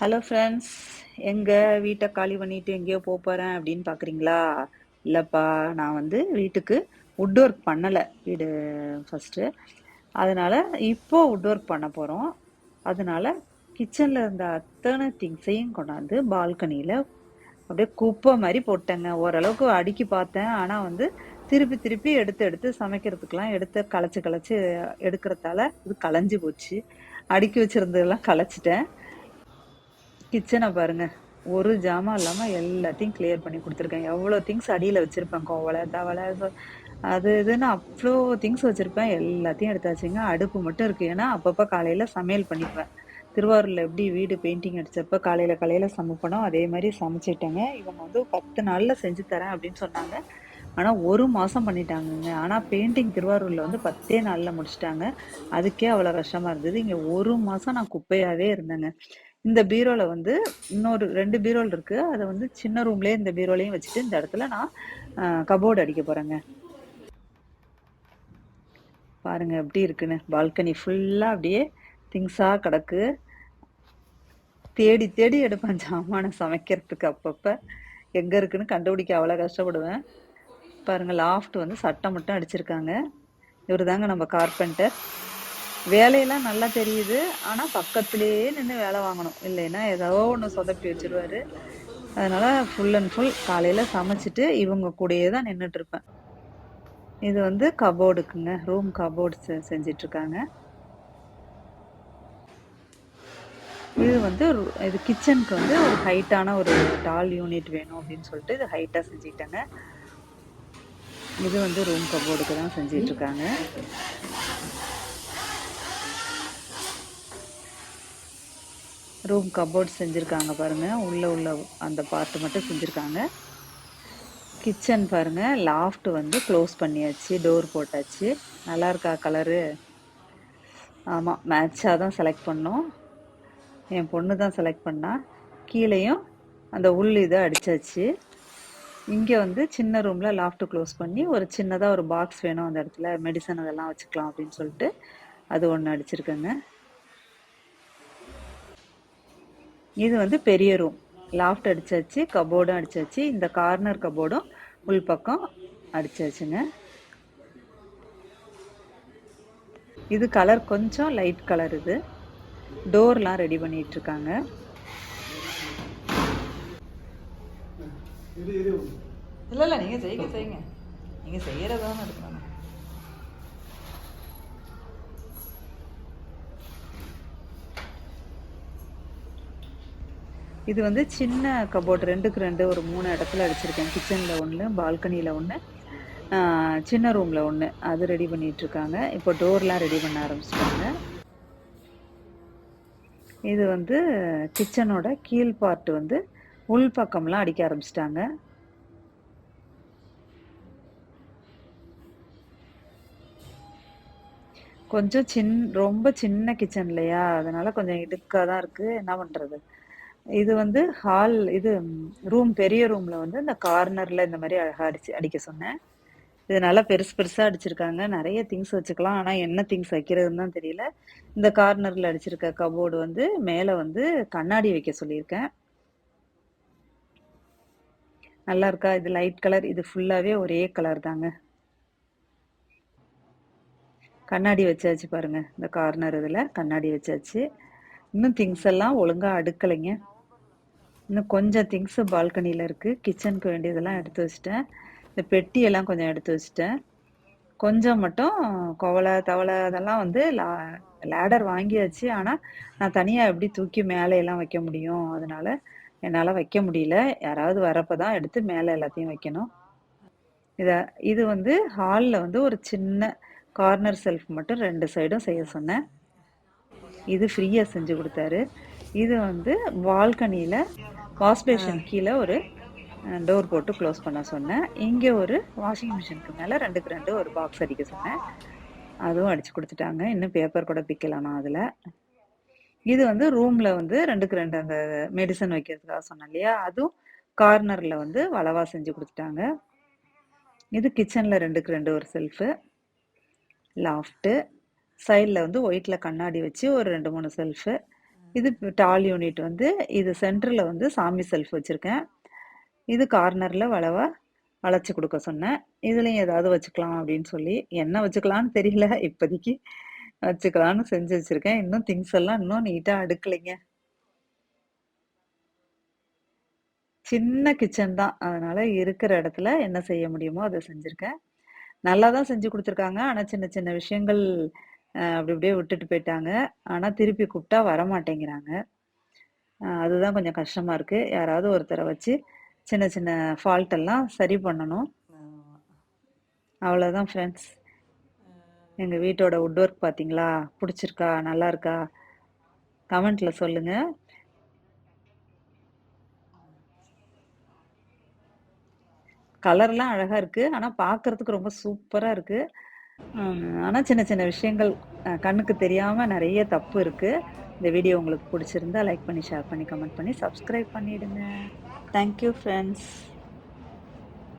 Hello friends எங்கள் வீட்டை காலி பண்ணிட்டு எங்கேயோ போக போகிறேன் அப்படின்னு பார்க்குறீங்களா இல்லைப்பா நான் வந்து வீட்டுக்கு வுட் ஒர்க் பண்ணலை. வீடு ஃபஸ்ட்டு அதனால் இப்போ வுட் ஒர்க் பண்ண போகிறோம் அதனால் கிச்சனில் இருந்த அத்தனை திங்ஸையும் கொண்டாந்து பால்கனியில் அப்படியே குப்பை மாதிரி போட்டேங்க. ஓரளவுக்கு அடுக்கி பார்த்தேன். ஆனால் வந்து திருப்பி திருப்பி எடுத்து எடுத்து சமைக்கிறதுக்கெலாம் எடுத்து களைச்சி களைச்சி எடுக்கிறதால இது களைஞ்சி போச்சு. அடுக்கி வச்சுருந்ததெல்லாம் களைச்சிட்டேன். கிச்சனை பாருங்க. ஒரு ஜாமான் இல்லாமல் எல்லாத்தையும் கிளியர் பண்ணி கொடுத்துருக்கேன். எவ்வளோ திங்ஸ் அடியில் வச்சுருப்பேன் கோவலை தவளை அது இதுன்னு அவ்வளோ திங்ஸ் வச்சுருப்பேன். எல்லாத்தையும் எடுத்தாச்சுங்க. அடுப்பு மட்டும் இருக்குது ஏன்னா அப்பப்போ காலையில் சமையல் பண்ணிப்பேன். திருவாரூரில் எப்படி வீடு பெயிண்டிங் அடித்தப்போ காலையில் காலையில் சமைப்பனோ அதே மாதிரி சமைச்சிட்டேங்க. இவங்க வந்து பத்து நாளில் செஞ்சு தரேன் அப்படின்னு சொன்னாங்க. ஆனால் ஒரு மாதம் பண்ணிட்டாங்கங்க. ஆனால் பெயிண்டிங் திருவாரூரில் வந்து பத்தே நாளில் முடிச்சிட்டாங்க. அதுக்கே அவ்வளோ கஷ்டமாக இருந்தது. இங்கே ஒரு மாதம் நான் குப்பையாகவே இருந்தேங்க. இந்த பீரோவில் வந்து இன்னொரு ரெண்டு பீரோல் இருக்குது அதை வந்து சின்ன ரூம்லேயே இந்த பீரோலையும் வச்சுட்டு இந்த இடத்துல நான் கபோர்டு அடிக்க போகிறேங்க பாருங்க எப்படி இருக்குன்னு. பால்கனி ஃபுல்லாக அப்படியே திங்ஸாக கிடக்கு. தேடி தேடி எடுப்பேன் ஜாமானை சமைக்கிறதுக்கு அப்பப்போ. எங்கே இருக்குன்னு கண்டுபிடிக்க அவ்வளோ கஷ்டப்படுவேன். பாருங்க லாஃப்ட் வந்து சட்டம் மட்டும் அடிச்சிருக்காங்க. இவர் தாங்க நம்ம கார்பெண்டர் வேலையெல்லாம் நல்லா தெரியுது. ஆனால் பக்கத்துலேயே நின்று வேலை வாங்கணும். இல்லைன்னா ஏதோ ஒன்று சொதப்பி வச்சிருவாரு. அதனால் ஃபுல் அண்ட் ஃபுல் காலையில் சமைச்சிட்டு இவங்க கூடயே தான் நின்றுட்டுருப்பேன் இது வந்து கபோர்டுக்குங்க ரூம் கபோர்டு செஞ்சிட்ருக்காங்க. இது வந்து இது கிச்சனுக்கு வந்து ஒரு ஹைட்டான ஒரு டால் யூனிட் வேணும் அப்படின்னு சொல்லிட்டு இது ஹைட்டாக செஞ்சுக்கிட்டாங்க இது வந்து ரூம் கபோர்டுக்கு தான் செஞ்சிட்ருக்காங்க. ரூம் கபோர்ட் செஞ்சுருக்காங்க பாருங்கள் உள்ளே உள்ள அந்த பார்ட்டு மட்டும் செஞ்சுருக்காங்க. கிச்சன் பாருங்க. லாஃப்ட் வந்து க்ளோஸ் பண்ணியாச்சு. டோர் போட்டாச்சு. நல்லா இருக்கா கலரு ஆமாம் மேட்சாக தான் செலக்ட் பண்ணோம். என் பொண்ணு தான் செலக்ட் பண்ணா. கீழேயும் அந்த உள் இதை அடித்தாச்சு இங்கே வந்து சின்ன ரூமில் லாஃப்ட்டு க்ளோஸ் பண்ணி ஒரு சின்னதாக ஒரு பாக்ஸ் வேணும் அந்த இடத்துல. மெடிசன் அதெல்லாம் வச்சுக்கலாம் அப்படின்னு சொல்லிட்டு அது ஒன்று அடிச்சிருக்கேங்க. இது வந்து பெரிய ரூம் லாஃப்ட் அடிச்சாச்சு கபோர்டும் அடிச்சாச்சு இந்த கார்னர் கபோர்டும் உள் பக்கம் அடிச்சாச்சுங்க இது கலர் கொஞ்சம் லைட் கலர் இது. டோர்லாம் ரெடி பண்ணிட்டு இருக்காங்க. இல்லை இல்லை நீங்கள் செய்யுங்க செய்யுங்க நீங்கள் செய்கிறதான இருக்கணும். இது வந்து சின்ன கபோர்ட் ரெண்டுக்கு ரெண்டு ஒரு மூணு இடத்துல அடிச்சிருக்கேன். கிச்சனில் ஒன்று பால்கனியில் ஒன்று சின்ன ரூமில் ஒன்று அது ரெடி பண்ணிகிட்ருக்காங்க இப்போ டோர்லாம் ரெடி பண்ண ஆரம்பிச்சிட்டாங்க. இது வந்து கிச்சனோட கீழ் பார்ட் வந்து உள் பக்கம்லாம் அடிக்க ஆரம்பிச்சிட்டாங்க. கொஞ்சம் சின் ரொம்ப சின்ன கிச்சன் இல்லையா? அதனால கொஞ்சம் இடுக்காக தான் இருக்குது என்ன பண்ணுறது இது வந்து ஹால் இது ரூம் பெரிய ரூமில் வந்து இந்த கார்னரில் இந்த மாதிரி அழகாக அடிச்சு அடிக்க சொன்னேன். இது நல்லா பெருசு பெருசாக அடிச்சிருக்காங்க. நிறைய திங்ஸ் வச்சுக்கலாம். ஆனால் என்ன திங்ஸ் வைக்கிறதுன்னு தான் தெரியல. இந்த கார்னரில் அடிச்சிருக்க கபோர்டு வந்து மேலே வந்து கண்ணாடி வைக்க சொல்லியிருக்கேன். நல்லா இருக்கா? இது லைட் கலர் இது ஃபுல்லாகவே ஒரே கலர் தாங்க. கண்ணாடி வச்சாச்சு பாருங்க. இந்த கார்னர் இதில் கண்ணாடி வச்சாச்சு. இன்னும் திங்ஸ் எல்லாம் ஒழுங்காக அடுக்கலைங்க. இன்னும் கொஞ்சம் திங்ஸ் பால்கனியில் இருக்குது கிச்சனுக்கு வேண்டியதெல்லாம் எடுத்து வச்சிட்டேன். இந்த பெட்டியெல்லாம் கொஞ்சம் எடுத்து வச்சிட்டேன். கொஞ்சம் மட்டும் குவளை தவளை அதெல்லாம் வந்து லா லேடர் வாங்கியாச்சு. ஆனால் நான் தனியாக எப்படி தூக்கி மேலே எல்லாம் வைக்க முடியும்? அதனால என்னால் வைக்க முடியல. யாராவது வரப்போ தான் எடுத்து மேலே எல்லாத்தையும் வைக்கணும். இதை இது வந்து ஹாலில் வந்து ஒரு சின்ன கார்னர் செல்ஃப் மட்டும் ரெண்டு சைடும் செய்ய சொன்னேன். இது ஃப்ரீயாக செஞ்சு கொடுத்தாரு. இது வந்து பால்கனியில் வாஷ்பேஷன் கீழே ஒரு டோர் போட்டு க்ளோஸ் பண்ண சொன்னேன். இங்கே ஒரு வாஷிங் மிஷினுக்கு மேலே ரெண்டுக்கு ரெண்டு ஒரு பாக்ஸ் அடிக்க சொன்னேன். அதுவும் அடிச்சு கொடுத்துட்டாங்க. இன்னும் பேப்பர் கூட பிக்கலாம் நான் அதில். இது வந்து ரூமில் வந்து ரெண்டுக்கு ரெண்டு அந்த மெடிசன் வைக்கிறதுக்காக சொன்னேன் இல்லையா? அதுவும் கார்னரில் வந்து வளவா செஞ்சு கொடுத்துட்டாங்க. இது கிச்சனில் ரெண்டுக்கு ரெண்டு ஒரு செல்ஃபு லாஃப்ட்டு சைடில் வந்து ஒயிட்டில் கண்ணாடி வச்சு ஒரு ரெண்டு மூணு செல்ஃபு இது டால் யூனிட் வந்து இது சென்டரில் வந்து சாமி செல்ஃப் வச்சுருக்கேன். இது கார்னரில் வளவா வளைச்சி கொடுக்க சொன்னேன். இதுலேயும் ஏதாவது வச்சுக்கலாம் அப்படின்னு சொல்லி என்ன வச்சுக்கலான்னு தெரியல. இப்போதைக்கு வச்சுக்கலான்னு செஞ்சு வச்சுருக்கேன். இன்னும் திங்ஸ் எல்லாம் இன்னும் நீட்டாக அடுக்கலைங்க. சின்ன கிச்சன் தான். அதனால் இருக்கிற இடத்துல என்ன செய்ய முடியுமோ அதை செஞ்சுருக்கேன். நல்லா தான் செஞ்சு கொடுத்துருக்காங்க. ஆனால் சின்ன சின்ன விஷயங்கள் அப்படி அப்படியே விட்டுட்டு போயிட்டாங்க. ஆனால் திருப்பி கூப்பிட்டா வர மாட்டேங்கிறாங்க அஹ், அதுதான் கொஞ்சம் கஷ்டமா இருக்கு. யாராவது ஒருத்தரை வச்சு சின்ன சின்ன ஃபால்ட் எல்லாம் சரி பண்ணணும். அவ்வளோதான் ஃப்ரெண்ட்ஸ் எங்கள் வீட்டோட வுட் ஒர்க் பார்த்தீங்களா பிடிச்சிருக்கா? நல்லா இருக்கா? கமெண்ட்ல சொல்லுங்க. கலர்லாம் அழகா இருக்கு. ஆனா பார்க்கிறதுக்கு ரொம்ப சூப்பரா இருக்கு. ஆனால் சின்ன சின்ன விஷயங்கள் கண்ணுக்கு தெரியாமல் நிறைய தப்பு இருக்குது இந்த வீடியோ உங்களுக்கு பிடிச்சிருந்தா லைக் பண்ணி ஷேர் பண்ணி கமெண்ட் பண்ணி சப்ஸ்கிரைப் பண்ணிவிடுங்க தேங்க்யூ ஃப்ரெண்ட்ஸ்